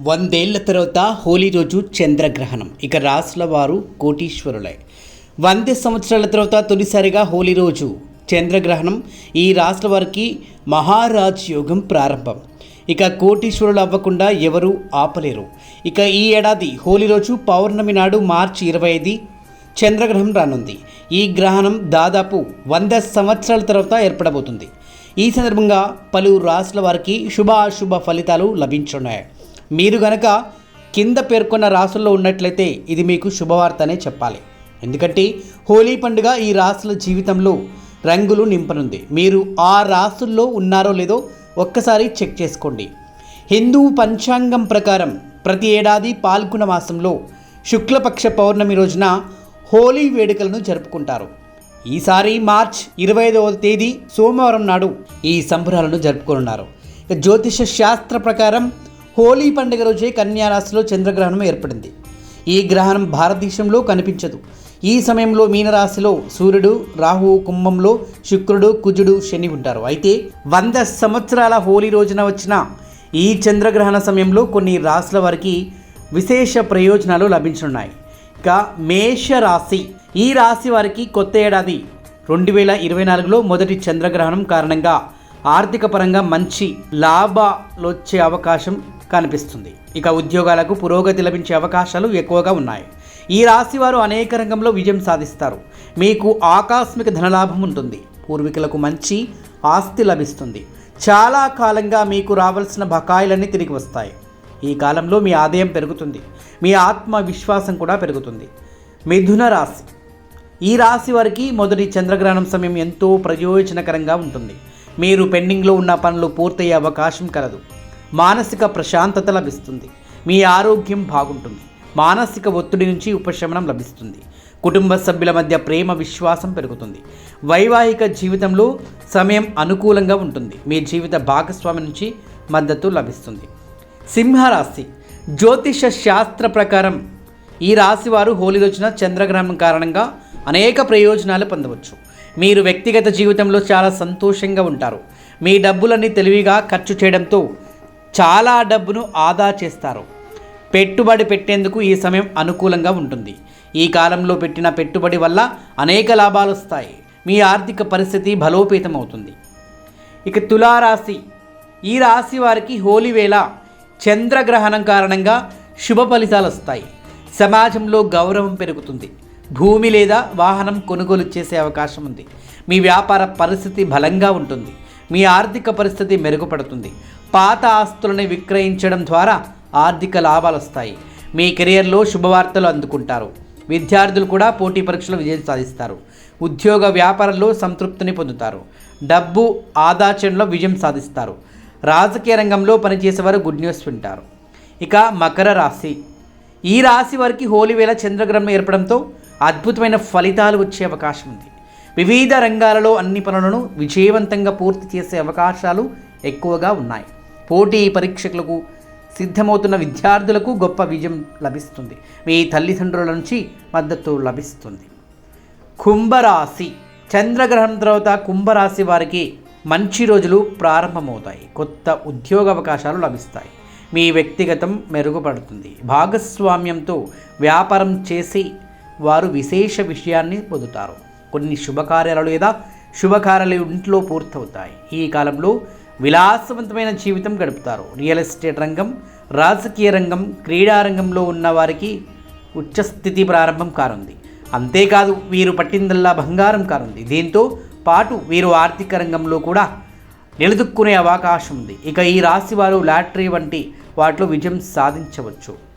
వందేళ్ళ తర్వాత హోలీ రోజు చంద్రగ్రహణం. ఇక రాసుల వారు కోటీశ్వరులే. వంద సంవత్సరాల తర్వాత తొలిసారిగా హోలీ రోజు చంద్రగ్రహణం. ఈ రాసుల వారికి మహారాజ్ యోగం ప్రారంభం. ఇక కోటీశ్వరులు అవ్వకుండా ఎవరూ ఆపలేరు. ఇక ఈ ఏడాది హోలీ రోజు పౌర్ణమి నాడు మార్చి ఇరవై ఐదు చంద్రగ్రహణం రానుంది. ఈ గ్రహణం దాదాపు వంద సంవత్సరాల తర్వాత ఏర్పడబోతుంది. ఈ సందర్భంగా పలు రాసుల వారికి శుభ అశుభ ఫలితాలు లభించున్నాయి. మీరు గనక కింద పేర్కొన్న రాసుల్లో ఉన్నట్లయితే ఇది మీకు శుభవార్త అనే చెప్పాలి. ఎందుకంటే హోలీ పండుగ ఈ రాసుల జీవితంలో రంగులు నింపనుంది. మీరు ఆ రాసుల్లో ఉన్నారో లేదో ఒక్కసారి చెక్ చేసుకోండి. హిందూ పంచాంగం ప్రకారం ప్రతి ఏడాది పాల్గొన మాసంలో శుక్లపక్ష పౌర్ణమి రోజున హోలీ వేడుకలను జరుపుకుంటారు. ఈసారి మార్చ్ ఇరవై ఐదవ తేదీ సోమవారం నాడు ఈ సంబరాలను జరుపుకోనున్నారు. జ్యోతిష శాస్త్ర ప్రకారం హోలీ పండుగ రోజే కన్యారాశిలో చంద్రగ్రహణం ఏర్పడింది. ఈ గ్రహణం భారతదేశంలో కనిపించదు. ఈ సమయంలో మీనరాశిలో సూర్యుడు రాహువు కుంభంలో శుక్రుడు కుజుడు శని ఉంటారు. అయితే వంద సంవత్సరాల హోలీ రోజున వచ్చిన ఈ చంద్రగ్రహణ సమయంలో కొన్ని రాశుల వారికి విశేష ప్రయోజనాలు లభించనున్నాయి ఇక మేష రాశి ఈ రాశి వారికి కొత్త ఏడాది రెండు వేల ఇరవై నాలుగులో మొదటి చంద్రగ్రహణం కారణంగా ఆర్థిక పరంగా మంచి లాభాలు వచ్చే అవకాశం కనిపిస్తుంది. ఇక ఉద్యోగాలకు పురోగతి లభించే అవకాశాలు ఎక్కువగా ఉన్నాయి. ఈ రాశి వారు అనేక రంగంలో విజయం సాధిస్తారు. మీకు ఆకస్మిక ధనలాభం ఉంటుంది. పూర్వీకులకు మంచి ఆస్తి లభిస్తుంది. చాలా కాలంగా మీకు రావాల్సిన బకాయిలన్నీ తిరిగి వస్తాయి. ఈ కాలంలో మీ ఆదాయం పెరుగుతుంది. మీ ఆత్మవిశ్వాసం కూడా పెరుగుతుంది. మిథున రాశి. ఈ రాశి వారికి మొదటి చంద్రగ్రహణం సమయం ఎంతో ప్రయోజనకరంగా ఉంటుంది. మీరు పెండింగ్లో ఉన్న పనులు పూర్తయ్యే అవకాశం కలదు. మానసిక ప్రశాంతత లభిస్తుంది. మీ ఆరోగ్యం బాగుంటుంది. మానసిక ఒత్తిడి నుంచి ఉపశమనం లభిస్తుంది. కుటుంబ సభ్యుల మధ్య ప్రేమ విశ్వాసం పెరుగుతుంది. వైవాహిక జీవితంలో సమయం అనుకూలంగా ఉంటుంది. మీ జీవిత భాగస్వామి నుంచి మద్దతు లభిస్తుంది. సింహరాశి. జ్యోతిష శాస్త్ర ప్రకారం ఈ రాశి వారు హోలీ రోజున చంద్రగ్రహణం కారణంగా అనేక ప్రయోజనాలు పొందవచ్చు. మీరు వ్యక్తిగత జీవితంలో చాలా సంతోషంగా ఉంటారు. మీ డబ్బులన్నీ తెలివిగా ఖర్చు చేయడంతో చాలా డబ్బును ఆదా చేస్తారు. పెట్టుబడి పెట్టేందుకు ఈ సమయం అనుకూలంగా ఉంటుంది. ఈ కాలంలో పెట్టిన పెట్టుబడి వల్ల అనేక లాభాలు వస్తాయి. మీ ఆర్థిక పరిస్థితి బలోపేతం అవుతుంది ఇక తులారాశి. ఈ రాశి వారికి హోలీ వేళ చంద్రగ్రహణం కారణంగా శుభ ఫలితాలు వస్తాయి. సమాజంలో గౌరవం పెరుగుతుంది. భూమి లేదా వాహనం కొనుగోలు చేసే అవకాశం ఉంది. మీ వ్యాపార పరిస్థితి బలంగా ఉంటుంది. మీ ఆర్థిక పరిస్థితి మెరుగుపడుతుంది. పాత ఆస్తులను విక్రయించడం ద్వారా ఆర్థిక లాభాలు వస్తాయి. మీ కెరియర్లో శుభవార్తలు అందుకుంటారు. విద్యార్థులు కూడా పోటీ పరీక్షలు విజయం సాధిస్తారు. ఉద్యోగ వ్యాపారంలో సంతృప్తిని పొందుతారు. డబ్బు ఆదాచనలో విజయం సాధిస్తారు. రాజకీయ రంగంలో పనిచేసేవారు గుడ్ న్యూస్ వింటారు. ఇక మకర రాశి. ఈ రాశి వారికి హోలీ వేళ చంద్రగ్రహణం ఏర్పడంతో అద్భుతమైన ఫలితాలు వచ్చే అవకాశం ఉంది. వివిధ రంగాలలో అన్ని పనులను విజయవంతంగా పూర్తి చేసే అవకాశాలు ఎక్కువగా ఉన్నాయి. పోటీ పరీక్షలకు సిద్ధమవుతున్న విద్యార్థులకు గొప్ప విజయం లభిస్తుంది. మీ తల్లిదండ్రుల నుంచి మద్దతు లభిస్తుంది. కుంభరాశి. చంద్రగ్రహణం తర్వాత కుంభరాశి వారికి మంచి రోజులు ప్రారంభమవుతాయి. కొత్త ఉద్యోగ అవకాశాలు లభిస్తాయి. మీ వ్యక్తిగతం మెరుగుపడుతుంది. భాగస్వామ్యంతో వ్యాపారం చేసి వారు విశేష విషయాన్ని పొందుతారు. కొన్ని శుభకార్యాలు లేదా శుభకార్యాలు ఇంట్లో పూర్తవుతాయి. ఈ కాలంలో విలాసవంతమైన జీవితం గడుపుతారు. రియల్ ఎస్టేట్ రంగం రాజకీయ రంగం క్రీడా రంగంలో ఉన్న వారికి ఉచ్చస్థితి ప్రారంభం కానుంది. అంతేకాదు వీరు పట్టిందల్లా బంగారం కానుంది. దీంతో పాటు వీరు ఆర్థిక రంగంలో కూడా నిలదొక్కునే అవకాశం ఉంది. ఇక ఈ రాశి వారు లాటరీ వంటి వాటిలో విజయం సాధించవచ్చు.